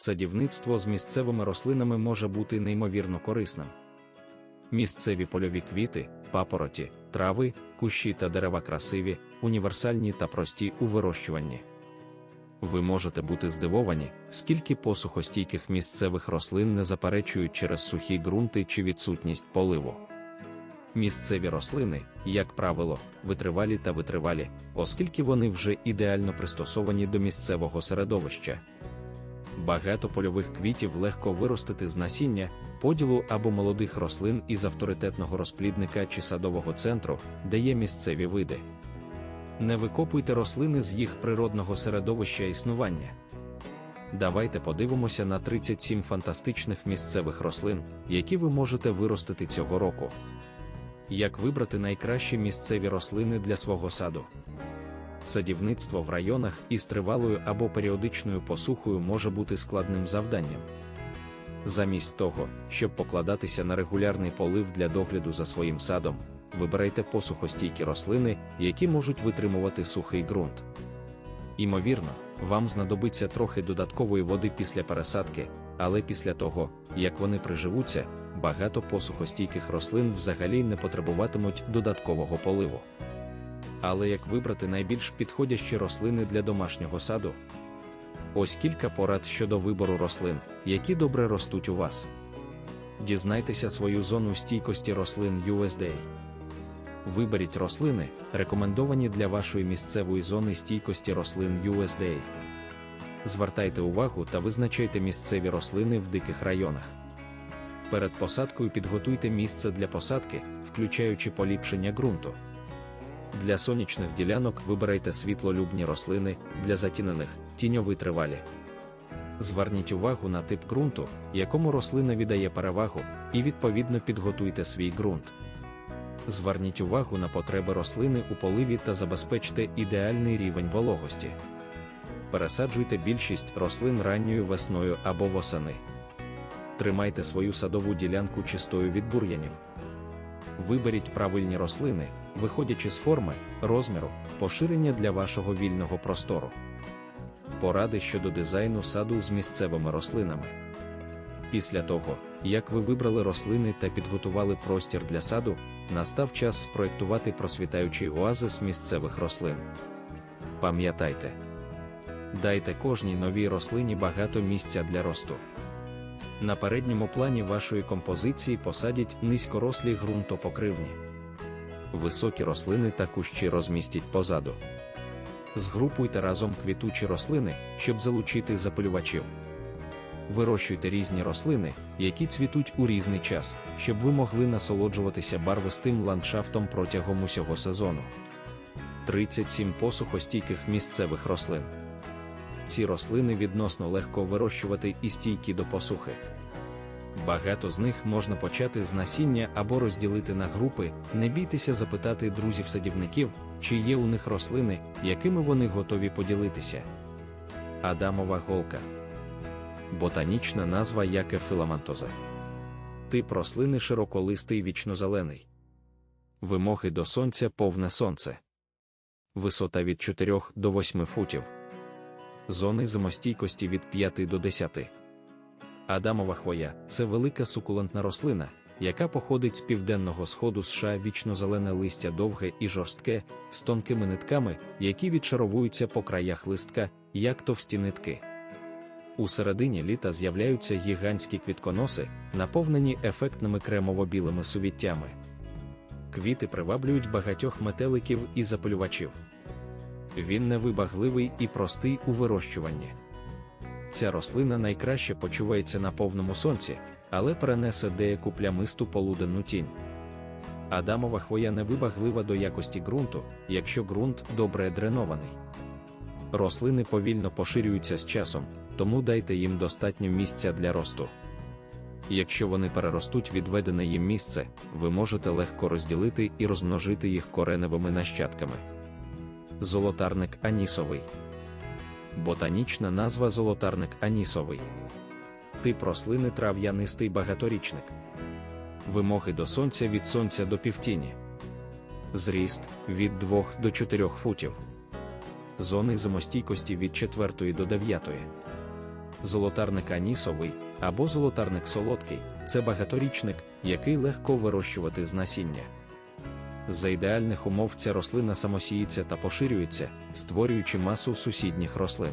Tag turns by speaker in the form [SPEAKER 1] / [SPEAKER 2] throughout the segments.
[SPEAKER 1] садівництво з місцевими рослинами може бути неймовірно корисним. Місцеві польові квіти, папороті, трави, кущі та дерева красиві, універсальні та прості у вирощуванні. Ви можете бути здивовані, скільки посухостійких місцевих рослин не заперечують через сухі ґрунти чи відсутність поливу. Місцеві рослини, як правило, витривалі та витривалі, оскільки вони вже ідеально пристосовані до місцевого середовища. Багато польових квітів легко виростити з насіння, поділу або молодих рослин із авторитетного розплідника чи садового центру, де є місцеві види. Не викопуйте рослини з їх природного середовища існування. Давайте подивимося на 37 фантастичних місцевих рослин, які ви можете виростити цього року. Як вибрати найкращі місцеві рослини для свого саду? Садівництво в районах із тривалою або періодичною посухою може бути складним завданням. Замість того, щоб покладатися на регулярний полив для догляду за своїм садом, вибирайте посухостійкі рослини, які можуть витримувати сухий ґрунт. Імовірно, вам знадобиться трохи додаткової води після пересадки, але після того, як вони приживуться, багато посухостійких рослин взагалі не потребуватимуть додаткового поливу. Але як вибрати найбільш підходящі рослини для домашнього саду? Ось кілька порад щодо вибору рослин, які добре ростуть у вас. Дізнайтеся свою зону стійкості рослин USDA. Виберіть рослини, рекомендовані для вашої місцевої зони стійкості рослин USDA. Звертайте увагу та визначайте місцеві рослини в диких районах. Перед посадкою підготуйте місце для посадки, включаючи поліпшення ґрунту. Для сонячних ділянок вибирайте світлолюбні рослини, для затінених тіньові тривалі. Зверніть увагу на тип ґрунту, якому рослина віддає перевагу, і відповідно підготуйте свій ґрунт. Зверніть увагу на потреби рослини у поливі та забезпечте ідеальний рівень вологості. Пересаджуйте більшість рослин ранньою весною або восени. Тримайте свою садову ділянку чистою від бур'янів. Виберіть правильні рослини, виходячи з форми, розміру, поширення для вашого вільного простору. Поради щодо дизайну саду з місцевими рослинами. Після того, як ви вибрали рослини та підготували простір для саду, настав час спроектувати просвітаючий оазис місцевих рослин. Пам'ятайте, дайте кожній новій рослині багато місця для росту. На передньому плані вашої композиції посадять низькорослі ґрунтопокривні. Високі рослини та кущі розмістіть позаду. Згрупуйте разом квітучі рослини, щоб залучити запилювачів. Вирощуйте різні рослини, які цвітуть у різний час, щоб ви могли насолоджуватися барвистим ландшафтом протягом усього сезону. 37 посухостійких місцевих рослин. Ці рослини відносно легко вирощувати і стійкі до посухи. Багато з них можна почати з насіння або розділити на групи, не бійтеся запитати друзів-садівників, чи є у них рослини, якими вони готові поділитися. Адамова голка. Ботанічна назва яке филамантоза. Тип рослини широколистий вічнозелений. Вимоги до сонця повне сонце. Висота від 4 до 8 футів. Зони зимостійкості від 5 до 10. Адамова хвоя це велика сукулентна рослина, яка походить з південного сходу США вічнозелене листя довге і жорстке, з тонкими нитками, які відшаровуються по краях листка, як товсті нитки. У середині літа з'являються гігантські квітконоси, наповнені ефектними кремово-білими сувіттями. Квіти приваблюють багатьох метеликів і запилювачів. Він невибагливий і простий у вирощуванні. Ця рослина найкраще почувається на повному сонці, але перенесе деяку плямисту полуденну тінь. Адамова хвоя невибаглива до якості ґрунту, якщо ґрунт добре дренований. Рослини повільно поширюються з часом, тому дайте їм достатньо місця для росту. Якщо вони переростуть відведене їм місце, ви можете легко розділити і розмножити їх кореневими нащадками. Золотарник анісовий. Ботанічна назва золотарник анісовий. Тип рослини трав'янистий багаторічник. Вимоги до сонця від сонця до півтіні. Зріст від 2 до 4 футів. Зони зимостійкості від 4 до 9. Золотарник анісовий або золотарник солодкий це багаторічник, який легко вирощувати з насіння. За ідеальних умов ця рослина самосіється та поширюється, створюючи масу сусідніх рослин.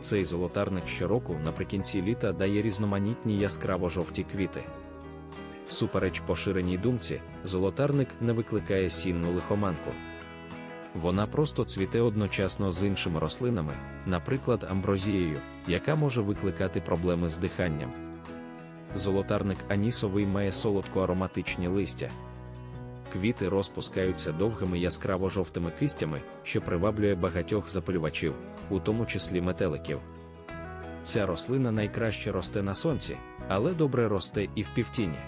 [SPEAKER 1] Цей золотарник щороку наприкінці літа дає різноманітні яскраво-жовті квіти. Всупереч поширеній думці, золотарник не викликає сінну лихоманку. Вона просто цвіте одночасно з іншими рослинами, наприклад, амброзією, яка може викликати проблеми з диханням. Золотарник анісовий має солодко-ароматичні листя. Квіти розпускаються довгими яскраво-жовтими кистями, що приваблює багатьох запалювачів, у тому числі метеликів. Ця рослина найкраще росте на сонці, але добре росте і в півтіні.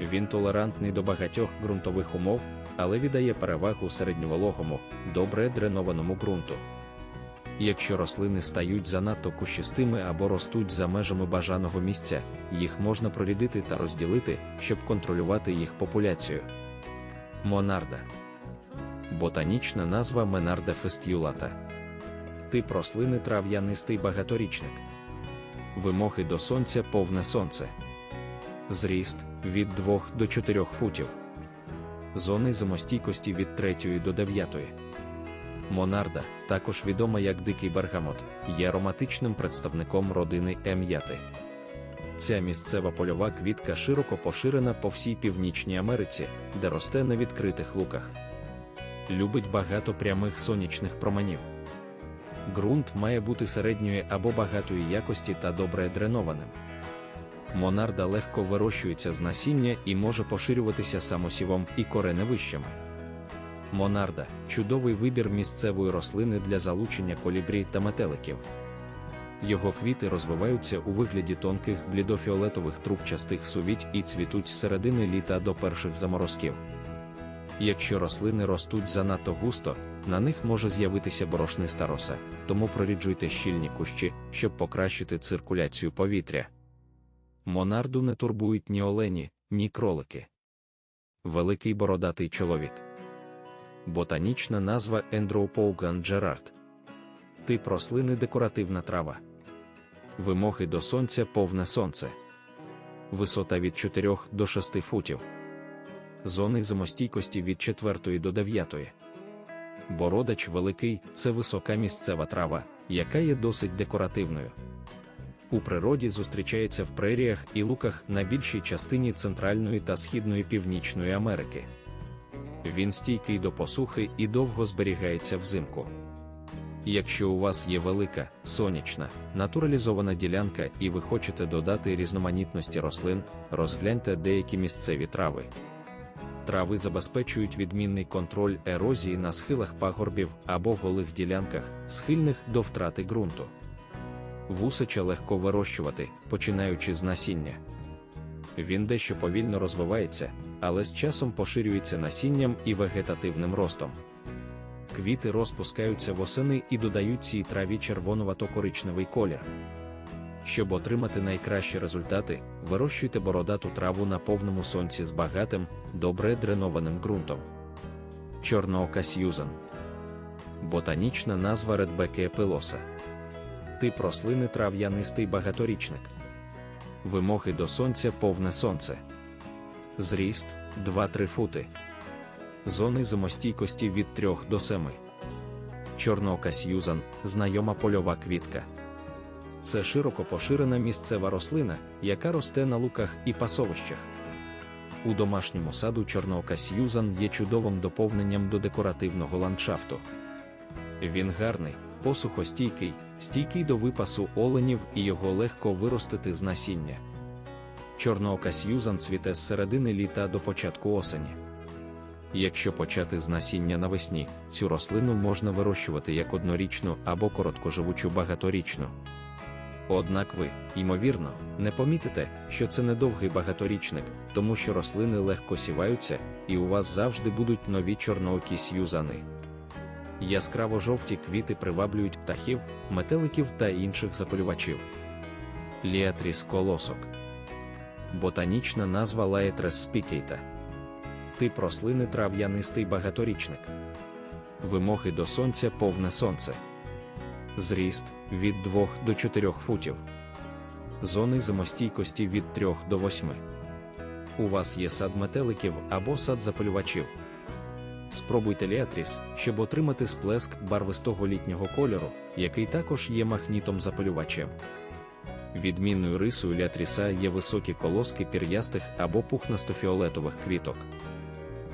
[SPEAKER 1] Він толерантний до багатьох ґрунтових умов, але віддає перевагу середньовологому, добре дренованому ґрунту. Якщо рослини стають занадто кущистими або ростуть за межами бажаного місця, їх можна прорідити та розділити, щоб контролювати їх популяцію. Монарда ботанічна назва Менарда фестюлата. Тип рослини трав'янистий багаторічник. Вимоги до сонця повне сонце. Зріст від 2 до 4 футів. Зони зимостійкості від 3 до 9. Монарда, також відома як дикий бергамот, є ароматичним представником родини ем'яти. Ця місцева польова квітка широко поширена по всій Північній Америці, де росте на відкритих луках. Любить багато прямих сонячних променів. Ґрунт має бути середньої або багатої якості та добре дренованим. Монарда легко вирощується з насіння і може поширюватися самосівом і кореневищами. Монарда чудовий вибір місцевої рослини для залучення колібрі та метеликів. Його квіти розвиваються у вигляді тонких блідофіолетових трубчастих сувіть і цвітуть з середини літа до перших заморозків. Якщо рослини ростуть занадто густо, на них може з'явитися борошниста роса, тому проріджуйте щільні кущі, щоб покращити циркуляцію повітря. Монарду не турбують ні олені, ні кролики. Великий бородатий чоловік. Ботанічна назва Ендроупоуган Джерард. Тип рослини декоративна трава. Вимоги до сонця повне сонце. Висота від 4 до 6 футів. Зони зимостійкості від 4 до 9. Бородач великий це висока місцева трава, яка є досить декоративною. У природі зустрічається в преріях і луках на більшій частині Центральної та Східної Північної Америки. Він стійкий до посухи і довго зберігається взимку. Якщо у вас є велика, сонячна, натуралізована ділянка і ви хочете додати різноманітності рослин, розгляньте деякі місцеві трави. Трави забезпечують відмінний контроль ерозії на схилах пагорбів або голих ділянках, схильних до втрати ґрунту. Вусича легко вирощувати, починаючи з насіння. Він дещо повільно розвивається, але з часом поширюється насінням і вегетативним ростом. Квіти розпускаються восени і додають цій траві червонувато-коричневий колір. Щоб отримати найкращі результати, вирощуйте бородату траву на повному сонці з багатим, добре дренованим ґрунтом. Чорноока Сьюзан Ботанічна назва редбеки епилоса. Тип рослини трав'янистий багаторічник. Вимоги до сонця повне сонце. Зріст 2-3 фути. Зони зимостійкості від 3 до 7. Чорноока Сьюзан знайома польова квітка. Це широко поширена місцева рослина, яка росте на луках і пасовищах. У домашньому саду чорноока Сьюзан є чудовим доповненням до декоративного ландшафту. Він гарний, посухостійкий, стійкий до випасу оленів і його легко виростити з насіння. Чорноока Сьюзан цвіте з середини літа до початку осені. Якщо почати з насіння навесні, цю рослину можна вирощувати як однорічну або короткоживучу багаторічну. Однак ви, ймовірно, не помітите, що це недовгий багаторічник, тому що рослини легко сіваються, і у вас завжди будуть нові чорноокі сюзани. Яскраво жовті квіти приваблюють птахів, метеликів та інших запалювачів. Ліатріс колосок. Ботанічна назва Лаетрес спікейта. Тип рослини трав'янистий багаторічник. Вимоги до сонця повне сонце. Зріст від 2 до 4 футів. Зони зимостійкості від 3 до 8. У вас є сад метеликів або сад запалювачів. Спробуйте ліатріс, щоб отримати сплеск барвистого літнього кольору, який також є магнітом запалювачем. Відмінною рисою ліатріса є високі колоски пір'ястих або пухнасто-фіолетових квіток.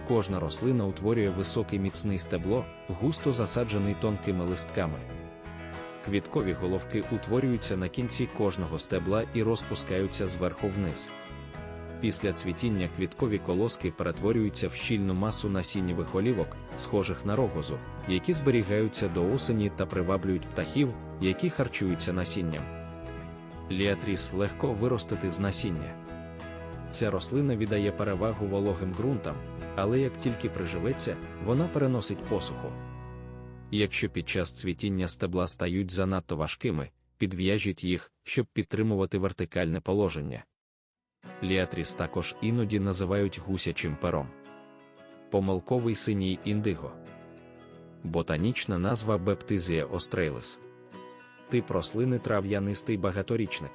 [SPEAKER 1] Кожна рослина утворює високе міцний стебло, густо засаджений тонкими листками. Квіткові головки утворюються на кінці кожного стебла і розпускаються зверху вниз. Після цвітіння квіткові колоски перетворюються в щільну масу насіннєвих олівок, схожих на рогозу, які зберігаються до осені та приваблюють птахів, які харчуються насінням. Ліатріс легко виростити з насіння. Ця рослина віддає перевагу вологим ґрунтам, але як тільки приживеться, вона переносить посуху. Якщо під час цвітіння стебла стають занадто важкими, підв'яжіть їх, щоб підтримувати вертикальне положення. Ліатріс також іноді називають гусячим пером. Помилковий синій індиго. Ботанічна назва Бептизія острелис. Тип рослини трав'янистий багаторічник.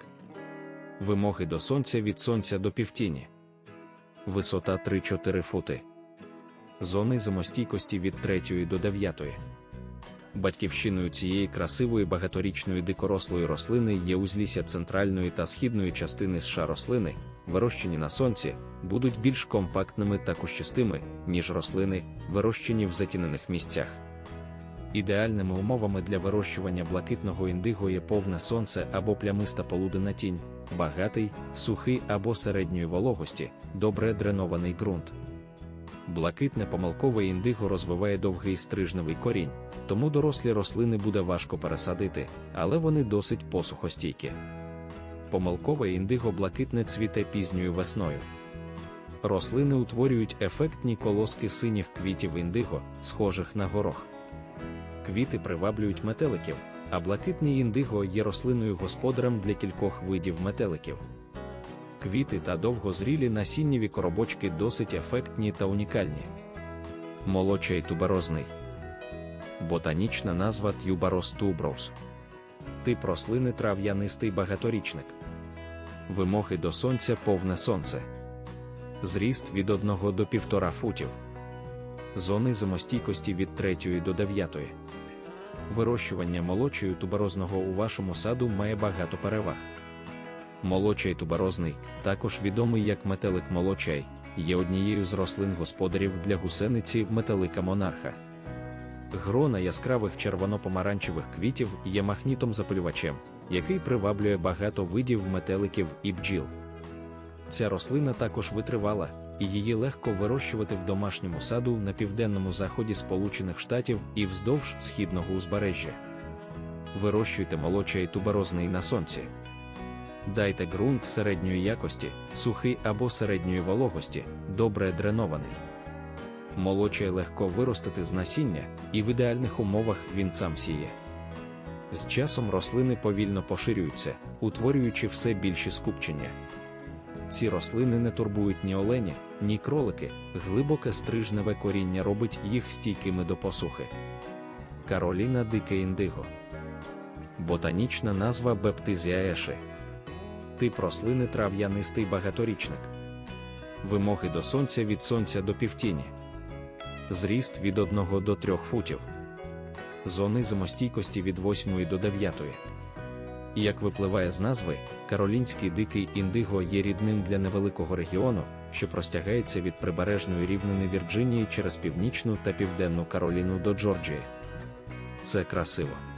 [SPEAKER 1] Вимоги до сонця від сонця до півтіні. Висота 3-4 фути. Зони зимостійкості від 3 до 9. Батьківщиною цієї красивої багаторічної дикорослої рослини є узлісся центральної та східної частини США рослини, вирощені на сонці, будуть більш компактними та кущистими, ніж рослини, вирощені в затінених місцях. Ідеальними умовами для вирощування блакитного індиго є повне сонце або плямиста полуденна тінь, багатий, сухий або середньої вологості, добре дренований ґрунт. Блакитне помилкове індиго розвиває довгий стрижневий корінь, тому дорослі рослини буде важко пересадити, але вони досить посухостійкі. Помилкове індиго блакитне цвіте пізньою весною. Рослини утворюють ефектні колоски синіх квітів індиго, схожих на горох. Квіти приваблюють метеликів, а блакитний індиго є рослиною господарем для кількох видів метеликів. Квіти та довгозрілі насіннєві коробочки досить ефектні та унікальні. Молочай туберозний. Ботанічна назва Tuberose tuberose. Тип рослини трав'янистий багаторічник. Вимоги до сонця повне сонце. Зріст від 1 до 1,5 футів. Зони зимостійкості від 3 до 9. Вирощування молочою туберозного у вашому саду має багато переваг. Молочай туберозний, також відомий як метелик молочай, є однією з рослин господарів для гусениці метелика монарха. Грона яскравих червоно-помаранчевих квітів є магнітом запалювачем, який приваблює багато видів метеликів і бджіл. Ця рослина також витривала, і її легко вирощувати в домашньому саду на південному заході Сполучених Штатів і вздовж східного узбережжя. Вирощуйте молочай туберозний на сонці. Дайте ґрунт середньої якості, сухий або середньої вологості, добре дренований. Молочай легко виростити з насіння, і в ідеальних умовах він сам сіє. З часом рослини повільно поширюються, утворюючи все більші скупчення. Ці рослини не турбують ні олені, ні кролики, глибоке стрижневе коріння робить їх стійкими до посухи. Кароліна дике індиго. Ботанічна назва Бептизія тип рослини трав'янистий багаторічник. Вимоги до сонця від сонця до півтіні. Зріст від 1 до 3 футів. Зони зимостійкості від 8 до 9. Як випливає з назви, каролінський дикий індиго є рідним для невеликого регіону, що простягається від прибережної рівнини Вірджинії через північну та південну Кароліну до Джорджії. Це красиво.